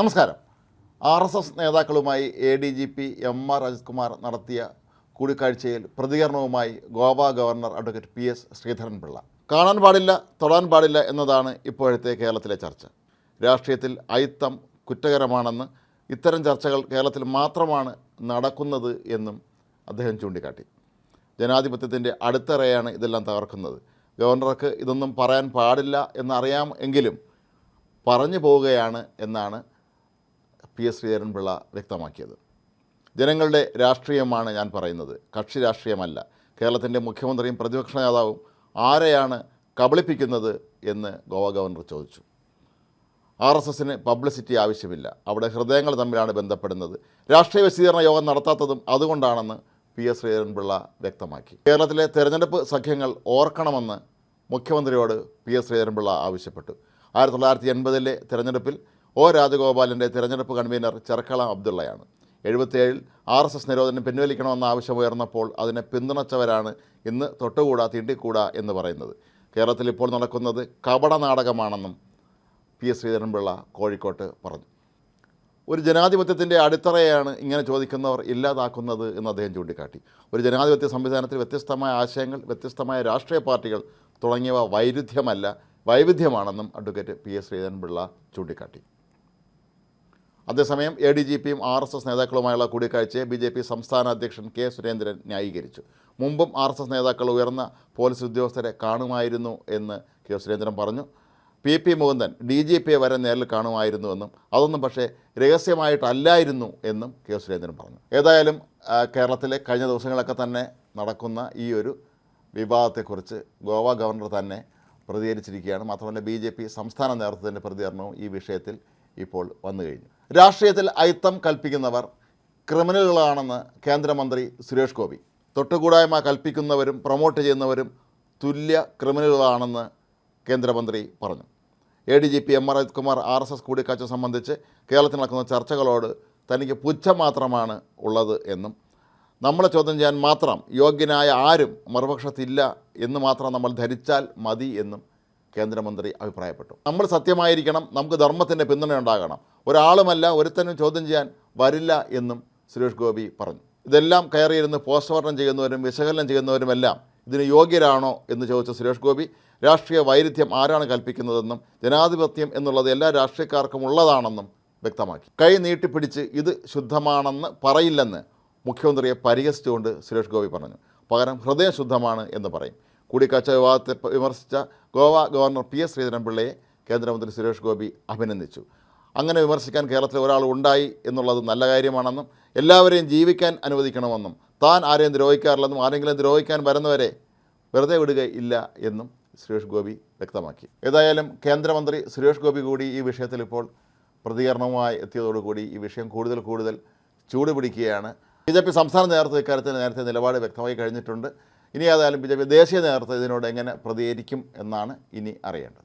നമസ്കാരം. R S S നേതാക്കളുമായി A D G P M R Ajith Kumar നടത്തിയ കൂടിക്കാഴ്ചയിൽ പ്രതികരണവുമായി Goa governor advocate P S Sreedharan Pillai. കാണാൻ പാടില്ല തൊടാൻ പാടില്ല എന്നതാണ് ഇപ്പോഴത്തെ കേരളത്തിലെ ചർച്ച. രാഷ്ട്രീയത്തിൽ അയിത്തം കുറ്റകരമാണെന്ന് ഇത്തരം ചർച്ചകൾ കേരളത്തിൽ മാത്രമാണ് നടക്കുന്നത് എന്നും അദ്ദേഹം ചൂണ്ടിക്കാട്ടി. ജനാധിപത്യത്തിന്റെ അടിത്തറയാണ് ഇതെല്ലാം തകർക്കുന്നത്. ഗവർണർക്ക് ഇതൊന്നും പറയാൻ പാടില്ല എന്നറിയാം എങ്കിലും പറഞ്ഞു പോവുകയാണ് എന്നാണ് പി എസ് ശ്രീധരൻപിള്ള വ്യക്തമാക്കിയത്. ജനങ്ങളുടെ രാഷ്ട്രീയമാണ് ഞാൻ പറയുന്നത്. കക്ഷി രാഷ്ട്രീയമല്ല. കേരളത്തിന്റെ മുഖ്യമന്ത്രിയും പ്രതിപക്ഷ നേതാവും ആരെയാണ് കബളിപ്പിക്കുന്നത് എന്ന് ഗോവ ഗവർണർ ചോദിച്ചു. ആർ എസ് എസിന് പബ്ലിസിറ്റി ആവശ്യമില്ല. അവിടെ ഹൃദയങ്ങൾ തമ്മിലാണ് ബന്ധപ്പെടുന്നത്. രാഷ്ട്രീയ വിശദീകരണ യോഗം നടത്താത്തതും അതുകൊണ്ടാണെന്ന് പി എസ് ശ്രീധരൻപിള്ള വ്യക്തമാക്കി. കേരളത്തിലെ തെരഞ്ഞെടുപ്പ് സഖ്യങ്ങൾ ഓർക്കണമെന്ന് മുഖ്യമന്ത്രിയോട് പി എസ് ശ്രീധരൻപിള്ള ആവശ്യപ്പെട്ടു. ആയിരത്തി തൊള്ളായിരത്തി എൺപതിലെ തെരഞ്ഞെടുപ്പിൽ ഒ രാജഗോപാലിന്റെ തിരഞ്ഞെടുപ്പ് കൺവീനർ ചെർക്കള അബ്ദുള്ളയാണ്. എഴുപത്തിയേഴിൽ ആർ എസ് എസ് നിരോധനം പിൻവലിക്കണമെന്ന ആവശ്യം ഉയർന്നപ്പോൾ അതിനെ പിന്തുണച്ചവരാണ് ഇന്ന് തൊട്ടുകൂടാ തീണ്ടിക്കൂടാ എന്ന് പറയുന്നത്. കേരളത്തിൽ ഇപ്പോൾ നടക്കുന്നത് കപട നാടകമാണെന്നും പി എസ് ശ്രീധരൻപിള്ള കോഴിക്കോട്ട് പറഞ്ഞു. ഒരു ജനാധിപത്യത്തിന്റെ അടിത്തറയാണ് ഇങ്ങനെ ചോദിക്കുന്നവർ ഇല്ലാതാക്കുന്നത് എന്ന് അദ്ദേഹം ചൂണ്ടിക്കാട്ടി. ഒരു ജനാധിപത്യ സംവിധാനത്തിൽ വ്യത്യസ്തമായ ആശയങ്ങൾ വ്യത്യസ്തമായ രാഷ്ട്രീയ പാർട്ടികൾ തുടങ്ങിയവ വൈരുദ്ധ്യമല്ല വൈവിധ്യമാണെന്നും അഡ്വക്കേറ്റ് പി എസ് ശ്രീധരൻപിള്ള ചൂണ്ടിക്കാട്ടി. അതേസമയം എ ഡി ജി പിയും ആർ എസ് എസ് നേതാക്കളുമായുള്ള കൂടിക്കാഴ്ചയെ ബി ജെ പി സംസ്ഥാന അധ്യക്ഷൻ കെ സുരേന്ദ്രൻ ന്യായീകരിച്ചു. മുമ്പും ആർ എസ് എസ് നേതാക്കൾ ഉയർന്ന പോലീസ് ഉദ്യോഗസ്ഥരെ കാണുമായിരുന്നു എന്ന് കെ സുരേന്ദ്രൻ പറഞ്ഞു. P P Mukundan D G പിയെ വരെ നേരിൽ കാണുമായിരുന്നുവെന്നും അതൊന്നും പക്ഷേ രഹസ്യമായിട്ടല്ലായിരുന്നു എന്നും കെ സുരേന്ദ്രൻ പറഞ്ഞു. ഏതായാലും കേരളത്തിലെ കഴിഞ്ഞ ദിവസങ്ങളൊക്കെ തന്നെ നടക്കുന്ന ഈ ഒരു വിവാദത്തെക്കുറിച്ച് ഗോവ ഗവർണർ തന്നെ പ്രതികരിച്ചിരിക്കുകയാണ്. മാത്രമല്ല ബി ജെ പി സംസ്ഥാന നേതൃത്വത്തിന്റെ പ്രതികരണവും ഈ വിഷയത്തിൽ ഇപ്പോൾ വന്നു കഴിഞ്ഞു. രാഷ്ട്രീയത്തിൽ അയിത്തം കൽപ്പിക്കുന്നവർ ക്രിമിനലുകളാണെന്ന് കേന്ദ്രമന്ത്രി സുരേഷ് ഗോപി. തൊട്ടുകൂടായ്മ കൽപ്പിക്കുന്നവരും പ്രൊമോട്ട് ചെയ്യുന്നവരും തുല്യ ക്രിമിനലുകളാണെന്ന് കേന്ദ്രമന്ത്രി പറഞ്ഞു. A D G P M R Ajithkumar R S S കൂടിക്കാഴ്ച സംബന്ധിച്ച് കേരളത്തിൽ നടക്കുന്ന ചർച്ചകളോട് തനിക്ക് പുച്ഛം മാത്രമാണ് ഉള്ളത് എന്നും നമ്മളെ ചോദ്യം ചെയ്യാൻ മാത്രം യോഗ്യനായ ആരും മറുപക്ഷത്തില്ല എന്ന് മാത്രം നമ്മൾ ധരിച്ചാൽ മതി എന്നും കേന്ദ്രമന്ത്രി അഭിപ്രായപ്പെട്ടു. നമ്മൾ സത്യമായിരിക്കണം നമുക്ക് ധർമ്മത്തിന്റെ പിന്തുണ ഉണ്ടാകണം ഒരാളുമല്ല ഒരുത്തനും ചോദ്യം ചെയ്യാൻ വരില്ല എന്നും സുരേഷ് ഗോപി പറഞ്ഞു. ഇതെല്ലാം കയറിയിരുന്ന് പോസ്റ്റ്മോർട്ടം ചെയ്യുന്നവരും വിശകലനം ചെയ്യുന്നവരുമെല്ലാം ഇതിന് യോഗ്യരാണോ എന്ന് ചോദിച്ച സുരേഷ് ഗോപി രാഷ്ട്രീയ വൈരുദ്ധ്യം ആരാണ് കൽപ്പിക്കുന്നതെന്നും ജനാധിപത്യം എന്നുള്ളത് എല്ലാ രാഷ്ട്രീയക്കാർക്കും ഉള്ളതാണെന്നും വ്യക്തമാക്കി. കൈ നീട്ടിപ്പിടിച്ച് ഇത് ശുദ്ധമാണെന്ന് പറയില്ലെന്ന് മുഖ്യമന്ത്രിയെ പരിഹസിച്ചുകൊണ്ട് സുരേഷ് ഗോപി പറഞ്ഞു. പകരം ഹൃദയം ശുദ്ധമാണ് എന്ന് പറയും. കൂടിക്കാഴ്ച വിവാദത്തെ വിമർശിച്ച ഗോവ ഗവർണർ പി എസ് ശ്രീധരൻപിള്ളയെ കേന്ദ്രമന്ത്രി സുരേഷ് ഗോപി അഭിനന്ദിച്ചു. അങ്ങനെ വിമർശിക്കാൻ കേരളത്തിൽ ഒരാൾ ഉണ്ടായി എന്നുള്ളത് നല്ല കാര്യമാണെന്നും എല്ലാവരെയും ജീവിക്കാൻ അനുവദിക്കണമെന്നും താൻ ആരെയും ദ്രോഹിക്കാറില്ലെന്നും ആരെങ്കിലും ദ്രോഹിക്കാൻ വരുന്നവരെ വെറുതെ വിടുകയില്ല എന്നും സുരേഷ് ഗോപി വ്യക്തമാക്കി. ഏതായാലും കേന്ദ്രമന്ത്രി സുരേഷ് ഗോപി കൂടി ഈ വിഷയത്തിൽ ഇപ്പോൾ പ്രതികരണവുമായി എത്തിയതോടുകൂടി ഈ വിഷയം കൂടുതൽ കൂടുതൽ ചൂടുപിടിക്കുകയാണ് ബി ജെ പി സംസ്ഥാന നേതൃത്വം ഇക്കാര്യത്തിൽ നേരത്തെ നിലപാട് വ്യക്തമായി കഴിഞ്ഞിട്ടുണ്ട്. ഇനി ഏതായാലും ബി ജെ പി ദേശീയ നേതൃത്വം ഇതിനോട് എങ്ങനെ പ്രതികരിക്കും എന്നാണ് ഇനി അറിയേണ്ടത്.